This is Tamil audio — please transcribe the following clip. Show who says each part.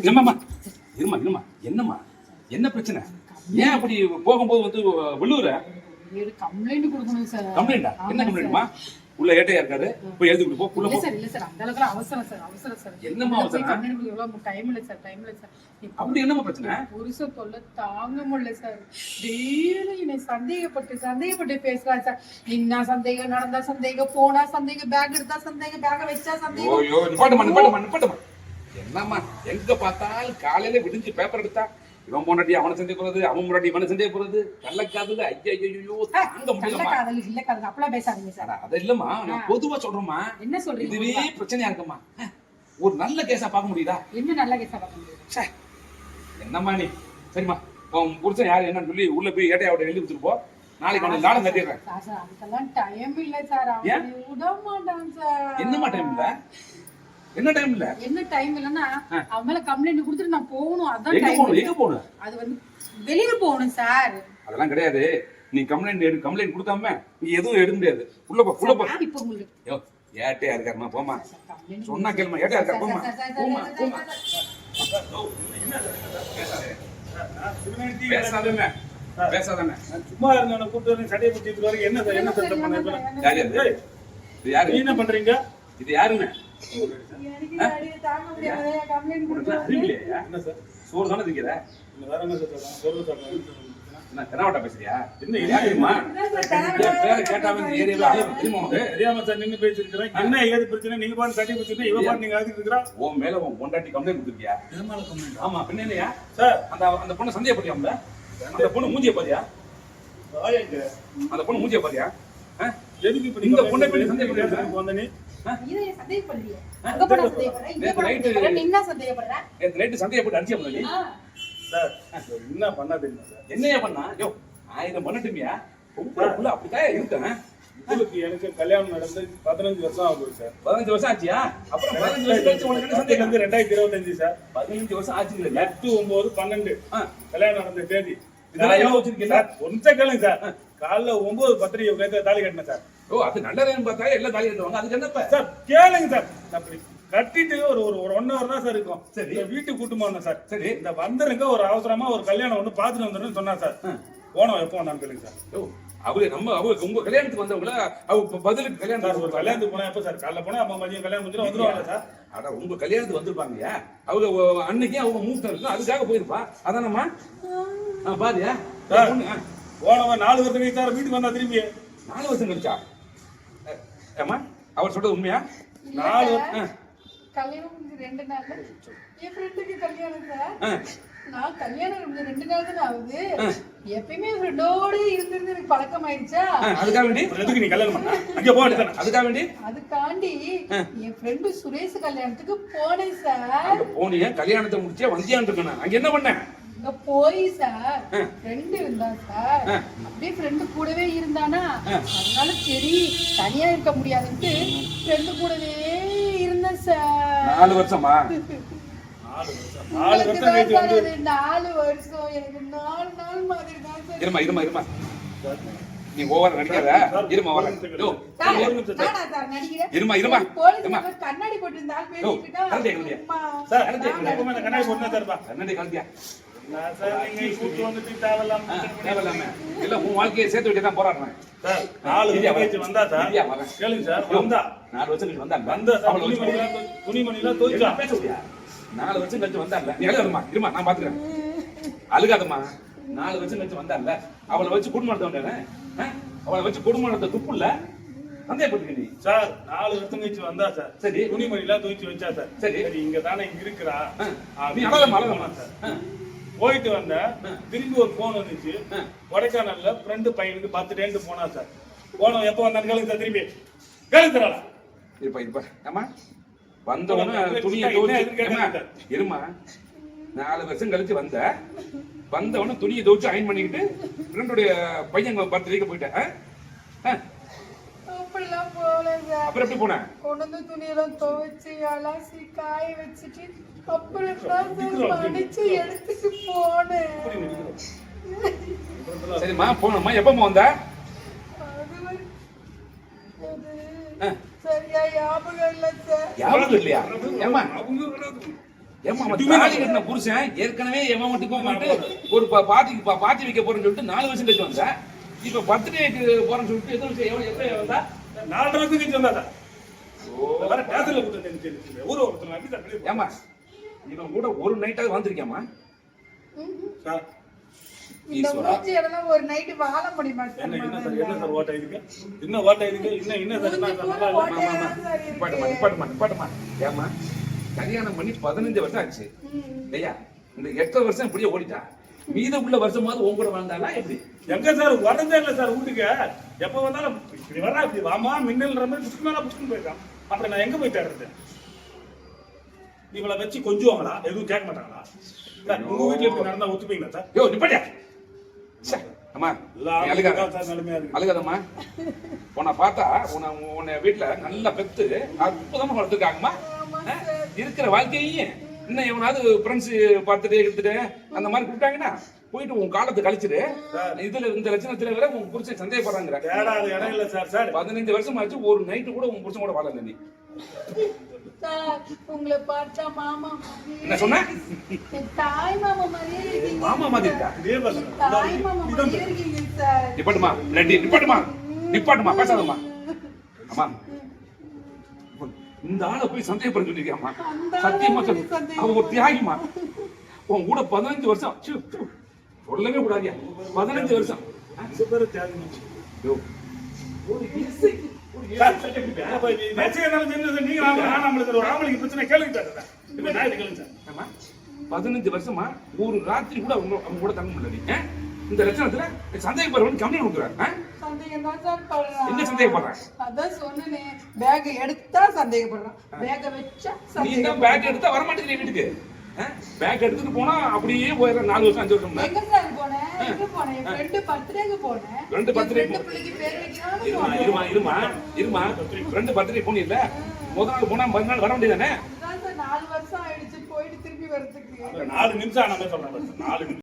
Speaker 1: இல்லம்மா இருமா இருமா என்னம்மா? என்ன பிரச்சனை? ஏன் அப்படி போகும்போது வந்து
Speaker 2: ஒரு கம்ப்ளைண்ட் கொடுக்கணும் சார்
Speaker 1: கம்ப்ளைண்டா என்ன கம்ப்ளைண்ட்மா உள்ள ஏட்டையா இருக்காரு? போய் எழுதி கொடுப்போம். உள்ள
Speaker 2: இல்ல சார் இல்ல சார் அந்த அளவுக்கு அவசரம் சார் அவசரம் சார்
Speaker 1: என்னம்மா அவசரம்?
Speaker 2: கம்ப்ளைண்ட் கொடுக்க எவ்வளவு டைம் இல்ல சார் டைம் இல்ல சார்
Speaker 1: அப்படி என்னம்மா பிரச்சனை?
Speaker 2: புருஷ தொல்லை தாங்க முடியல சார் டெய்லி என்னை சந்தேகப்பட்டு சந்தேகப்பட்டு பேசுறான் சார் என்ன சந்தேகம் நடந்தா சந்தேகம் போனா சந்தேகம் பேக் எடுத்தா சந்தேகம் பேக வச்சா சந்தேகம்.
Speaker 1: ஓயோ நிப்பாட்டமா நிப்பாட்டமா நிப்பாட்டமா என்னம்மா எங்க பார்த்தாலும் காலையில விடிஞ்சு பேப்பர் எடுத்தா இவன் முன்னாடி அவனை சந்தேக போறது அவன் முன்னாடி இவனை சந்தேக போறது கள்ளக்காதுல ஐயா ஐயோ தாங்க
Speaker 2: கள்ள
Speaker 1: முடியலம்மா.
Speaker 2: காதல் இல்ல காதல் அப்பெல்லாம் பேசாதீங்க சார்.
Speaker 1: அது இல்லம்மா நான் பொதுவா சொல்றேம்மா.
Speaker 2: என்ன சொல்றீங்க
Speaker 1: இதுவே பிரச்சனையா இருக்குமா ஒரு நல்ல கேஸா பார்க்க முடியுதா?
Speaker 2: என்ன நல்ல கேஸா பார்க்க முடியும்
Speaker 1: ச்சே, என்னம்மா நீ? சரிம்மா உன் புருஷன் யாரு என்னன்னு சொல்லி உள்ள போய் ஏட்டையா அவட எழுதி வச்சிருப்போ. நாளைக்கு அவனுக்கு கட்டிடுறேன்.
Speaker 2: சார் அதுக்கெல்லாம் டைம் இல்ல சார்.
Speaker 1: ஏன்?
Speaker 2: அவன் விட மாட்டான் சார்.
Speaker 1: என்னம்மா டைம் இல்ல? என்ன டைம் இல்ல?
Speaker 2: என்ன டைம் இல்லன்னா. அவன் மேல கம்ப்ளைண்ட் கொடுத்துட்டு நான் போகணும். அதான்
Speaker 1: எங்க போகணும்? எங்க போகணும்?
Speaker 2: அது வந்து வெளியில போகணும் சார்
Speaker 1: அதெல்லாம் கிடையாது. நீ கம்ப்ளைண்ட் எடு கம்ப்ளைண்ட் கொடுக்காம நீ எதுவும் எடுக்க முடியாது. உள்ள போ உள்ள போ.
Speaker 2: இப்ப உங்களுக்கு
Speaker 1: யோ ஏட்டையா இருக்காருமா? போமா சொன்னா கேளுமா. ஏட்டையா இருக்காரு? போமா போமா போமா
Speaker 2: சார், சார்.
Speaker 1: ஓ, என்ன பேசாதே பேசாதே பேசாதானே
Speaker 3: சும்மா இருந்தவனை கூப்பிட்டு சட்டையை பிடிச்சிட்டு வரைக்கும் என்ன சார் என்ன சட்டம் பண்ண.
Speaker 1: யாரு இது? யாரு?
Speaker 3: நீ என்ன பண்றீங்க?
Speaker 1: இது யாருங்க? சோறு தானே திங்கிற
Speaker 3: வேற என்ன சொல்றேன்?
Speaker 1: தெனாவட்டா பேசுறியா?
Speaker 3: என்ன
Speaker 1: தெரியுமா? கேட்டாவே இந்த தெரியுமா
Speaker 3: தெரியாம சார் நின்னு பேசிருக்கிறேன். என்ன ஏது பிரச்சனை? நீங்க பாட்டு சட்டை பிடிச்சிருந்தா இவ பாட்டு நீங்க ஆதிட்டு இருக்கிறா
Speaker 1: உன் மேல உன் பொண்டாட்டி கம்ப்ளைண்ட் கொடுத்துருக்கியா? ஆமா பின்ன
Speaker 3: சார்.
Speaker 1: அந்த அந்த பொண்ணு சந்தேகப்பட்டியாம்ல அந்த பொண்ணு மூஞ்சிய பாத்தியா? அந்த பொண்ணு மூஞ்சிய பாத்தியா? ஆ?
Speaker 3: எதுக்கு இப்ப
Speaker 1: இந்த பொண்ணை பத்தி
Speaker 3: வந்த நீ
Speaker 2: இதை என்ன
Speaker 3: பண்ணா தெரியுமா சார்
Speaker 1: என்னையா பண்ணா? யோ ஆயிரம் பண்ணட்டுமியா? உள்ள அப்படித்தான் இருக்கேன்.
Speaker 3: உங்களுக்கு எனக்கு கல்யாணம் நடந்து பதினஞ்சு வருஷம் ஆகுது சார்.
Speaker 1: பதினஞ்சு வருஷம் ஆச்சியா? அப்புறம் பதினஞ்சு வருஷம் கழிச்சு உனக்கு என்ன
Speaker 3: சந்தேகம்
Speaker 1: சந்தேகம்?
Speaker 3: வந்து ரெண்டாயிரத்தி இருபத்தஞ்சு சார்.
Speaker 1: பதினஞ்சு வருஷம் ஆச்சு இல்ல
Speaker 3: எட்டு ஒன்பது பன்னெண்டு. கல்யாணம் நடந்த தேதி.
Speaker 1: இதெல்லாம் வச்சிருக்கீங்க?
Speaker 3: சார் நிமிஷம் கேளுங்க சார். காலைல ஒன்பது பத்திரிகை தாலி கட்டினேன் சார்.
Speaker 1: ஓ அது நல்லதுன்னு பார்த்தா எல்லாம் தாலி கட்டுவாங்க அதுக்கு என்னப்ப?
Speaker 3: சார் கேளுங்க சார். அப்படி கட்டிட்டு ஒரு ஒரு ஒரு ஒன் ஹவர் தான் சார் இருக்கும்.
Speaker 1: சரி.
Speaker 3: வீட்டுக்கு கூட்டு போனேன் சார்.
Speaker 1: சரி.
Speaker 3: இந்த வந்துருங்க ஒரு அவசரமா ஒரு கல்யாணம் ஒண்ணு பாத்துட்டு வந்துருன்னு சொன்னா சார். போனோம் எப்போ வந்தான்னு கேளுங்க சார்.
Speaker 1: ஓ அவரு நம்ம அவங்க உங்க கல்யாணத்துக்கு வந்தவங்கள? அவ பதிலுக்கு
Speaker 3: சார்
Speaker 1: கல்யாணத்துக்கு
Speaker 3: ஒரு கல்யாணத்துக்கு போனா எப்போ சார்? காலைல போனா அம்மா மதியம் கல்யாணம் முடிஞ்சிடும் வந்துருவாங்க சார்?
Speaker 1: அட உங்க கல்யாணத்துக்கு வந்திருப்பாங்கயா? அவங்க அன்னைக்கு அவங்க மூத்தம் இருக்கும் அதுக்காக போயிருப்பா. அதானம்மா? பாரியா
Speaker 3: சார். போனவன் நாலு வருஷம் கழிச்சு சார் வீட்டுக்கு வந்தா திரும்பி
Speaker 1: நாலு வருஷம் கழிச்சா? அ, ஏம்மா அவர் சொல்றது உண்மையா?
Speaker 3: நாலு
Speaker 2: கல்யாணம் முடிஞ்சு ரெண்டு நாள்ல. என் ஃப்ரெண்டுக்கு கல்யாணம் சார். நான் கல்யாணம் முடிஞ்சு ரெண்டு நாள் தானே ஆகுது. எப்பயுமே ஃப்ரெண்டோட இருந்திருந்து எனக்கு பழக்கம் ஆயிடுச்சா?
Speaker 1: அதுக்காக வேண்டி?
Speaker 3: அப்புறம் எதுக்கு நீ கல்யாணம் பண்ண. அங்கே
Speaker 1: அதுக்காக வேண்டி?
Speaker 2: அதுக்காண்டி என் ஃப்ரெண்டு சுரேஷ் கல்யாணத்துக்கு போனேன் சார்
Speaker 1: போனிய கல்யாணத்தை முடிச்சே வந்தியான் இருக்கணும் அங்க என்ன பண்ண
Speaker 2: போய் சார் ஃப்ரெண்டு இருந்தா சார் அப்படியே ஃப்ரெண்டு கூடவே இருந்தானா? அதனால சரி தனியா இருக்க முடியாதுன்ட்டு ஃப்ரெண்டு கூடவே இருந்தேன் சார்.
Speaker 1: நாலு வருஷமா?
Speaker 3: நாலு வருஷம். நாலு
Speaker 2: எனக்கு நாலு நாள் மாதிரி தான் சார்.
Speaker 1: இருமா இருமா இருமா நீ ஓவர் நடிக்காத. இருமா வர? இருமா, இருமா.
Speaker 2: கண்ணாடி
Speaker 3: கண்ணாடி போட்டு சார் பா
Speaker 1: கண்ணாடி கலந்தியா? வாழ்க்கையை சேர்த்து வைக்க தான் போராடுறேன்
Speaker 3: சார் நாலு கழிச்சு வந்தா சார். கேளுங்க சார் வந்தா
Speaker 1: நாலு வருஷம் கழிச்சு
Speaker 3: வந்தா
Speaker 1: வச்சு
Speaker 3: துணிமணிலாம் தொ- துணிமணிலாம் துவைச்சா
Speaker 1: பேச முடியா நாலு வருஷம் கழிச்சு வந்தான்ல நீ அழுகாதம்மா இருமா நான் பாத்துக்கிறேன் அழுகாதம்மா நாலு வருஷம் கழிச்சு வந்தான்ல அவளை வச்சு குடும்பம் அவளை வச்சு குடும்பம் நடத்த துப்பு இல்ல சந்தேகப்பட்டுக்க நீ
Speaker 3: சார் நாலு வருஷம் கழிச்சு வந்தா சார்.
Speaker 1: சரி.
Speaker 3: துணிமணிலாம் துவைச்சு வச்சா சார் இங்க தானே இங்க இருக்கிறா.
Speaker 1: நீ அழகாதம்மா அழகாதம்மா
Speaker 3: சார். போயிட்டு வந்தேன் திரும்பி ஒரு போன் வந்துச்சு. கொடைக்கானல்ல ஃப்ரெண்டு பையனுக்கு பர்த்டேன்ட்டு போனா சார் போனோம் எப்போ வந்தான்னு கேளுங்க சார் திரும்பி. கேளுங்க தராளா
Speaker 1: இருப்பா இருப்பா. ஏமா வந்தவன துணியை
Speaker 3: மாட்டேன்.
Speaker 1: இருமா நாலு வருஷம் கழிச்சு வந்த. வந்தவன துணியை துவைச்சு அயன் பண்ணிக்கிட்டு ஃப்ரெண்டுடைய பையன் பர்த்டேக்கு போயிட்டேன்? ஆ,
Speaker 2: அப்படிலாம் போகல சார்.
Speaker 1: அப்புறம் எப்படி போன?
Speaker 2: கொண்டு வந்து துணியெல்லாம் துவைச்சு அலசி காய வச்சுட்டு அப்புறம் தான் சார் மடிச்சு எடுத்துட்டு போனேன்.
Speaker 1: சரிம்மா போனம்மா எப்பம்மா வந்த.
Speaker 2: சரியா ஞாபகம் இல்லை சார்.
Speaker 1: ஞாபகம் இல்லையா? ஏமா புருஷன் ஏற்கனவே எவன் மட்டும் போட்டு ஒரு பா- பாட்டிக்கு பா- பாட்டி வைக்க போறேன்னு சொல்லிட்டு நாலு வருஷம் கழிச்சு வந்தா. இப்ப பர்த்டேக்கு போறேன்னு சொல்லிட்டு எத்தனை வருஷம் எவ்வளவு எவ்வளவு வந்தா?
Speaker 3: வந்தா சார் வேற டேஸ்ல கொடுத்து ஊர் ஒருத்தர் சார்.
Speaker 1: ஏமா இவன் கூட ஒரு நைட்டாவது வந்திருக்கியாமா
Speaker 3: சார்.
Speaker 2: இந்த எல்லாம் ஒரு நைட்டு வாழ முடியுமா
Speaker 3: என்ன என்ன சார்? என்ன சார் ஓட்டை இருக்கு? என்ன ஓட்டை இன்னும் என்ன சார்? என்ன சார்? நல்லா
Speaker 2: மூஞ்சி
Speaker 3: இல்ல
Speaker 1: நிப்பாட்டுமா நிப்பாட்டுமா ஏமா கல்யாணம் பண்ணி பதினஞ்சு வருஷம் ஆச்சு. ஐயா இந்த எட்டரை வருஷம் இப்படியே ஓடிட்டா? மீத உள்ள வருஷமாவது உன் கூட வாழ்ந்தாளா எப்படி?
Speaker 3: எங்க சார்? வரதே இல்ல சார் வீட்டுக்கு. எப்ப வந்தாலும் இப்படி வர்றா இப்படி வாமா மின்னல்ன்ற மாதிரி புஷ்கு மேல புஷ்குன்னு போயிருக்கான் அப்புறம் நான் எங்க போய் தேடுறது? இவளை வச்சு கொஞ்சுவாங்களா? எதுவும் கேட்க மாட்டாங்களா? சார் உங்க வீட்டுல இப்படி நடந்தா ஒத்துப்பீங்களா சார்?
Speaker 1: யோ நிப்பாட்டியா? ச்சே, அம்மா அழுகாதம்மா. உன்னை பார்த்தா உன்னை உன்னை வீட்டுல நல்லா பெத்து அற்புதமா வளர்த்துருக்காங்கம்மா. இருக்கிற வாழ்க்கையும் இன்னும் எவனாவது ஃப்ரெண்ட்ஸ் பார்த்துட்டு எடுத்துட்டு அந்த மாதிரி கூப்பிட்டாங்கன்னா போயிட்டு உன் காலத்தை கழிச்சிட்டு இதுல இந்த லட்சணத்துல வேற உன் புருஷன் சந்தேகப்படுறாங்கிற
Speaker 3: தேடாத இடம் இல்ல சார். சார்.
Speaker 1: பதினஞ்சு வருஷம் ஆச்சு ஒரு நைட்டு கூட உன் புருஷன் கூட வாழல நீ.
Speaker 2: சார் உங்களை பார்த்தா மாமா
Speaker 1: என்ன சொன்ன?
Speaker 2: தாய் மாமா மாதிரியே இருக்கீங்க.
Speaker 1: மாமா மாதிரி இருக்கா?
Speaker 2: தாய் மாமா மாதிரியே இருக்கீங்க சார்.
Speaker 1: நிப்பாட்டுமா நிப்பாட்டுமா நிப்பாட்டுமா பேசாதம்மா. அம்மா. இந்த ஆளை போய் சந்தேகப்பட
Speaker 2: ஆளை
Speaker 1: சத்தியமா
Speaker 2: போய்
Speaker 1: சொல்லு.
Speaker 2: சந்தேகம்
Speaker 1: அவ ஒரு தியாகிமா உன் கூட பதினஞ்சு வருஷம். சொல்லவே கூடாதியா? பதினஞ்சு வருஷம். பதினஞ்சு வருஷமா ஒரு ராத்திரி கூட அவங்க கூட தங்க முடியல? இந்த லட்சணத்துல சந்தேகப்படுறவன் கம்மி கொடுக்குறாங்க
Speaker 2: சந்தேகம் தான் சார் படுறான்
Speaker 1: என்ன சந்தேகப்படுறான்
Speaker 2: அதான் சொன்னனே பேக் எடுத்தா சந்தேகப்படுறான். பேக்க வச்சா
Speaker 1: நீ தான் பேக் எடுத்தா வர மாட்டேங்கிற வீட்டுக்கு. பேக் எடுத்துட்டு போனா அப்படியே போயிடுற நாலு வருஷம் அஞ்சு வருஷம்
Speaker 2: எங்க சார் போனேன் எங்க போனேன் ஃப்ரெண்டு பர்த்டேக்கு போனேன்
Speaker 1: ரெண்டு
Speaker 2: friend பிள்ளைக்கு பேர்
Speaker 1: இருமா இருமா இருமா ரெண்டு பர்த்டே போனி இல்ல முதல் நாள் போனா மறுநாள் வர வேண்டியதானே
Speaker 2: நாலு வருஷம் ஆயிடுச்சு போயிட்டு திருப்பி வர்றதுக்கு.
Speaker 3: நாலு நிமிஷம் ஆன மாதிரி சொல்றேன். நாலு நிமிஷம்.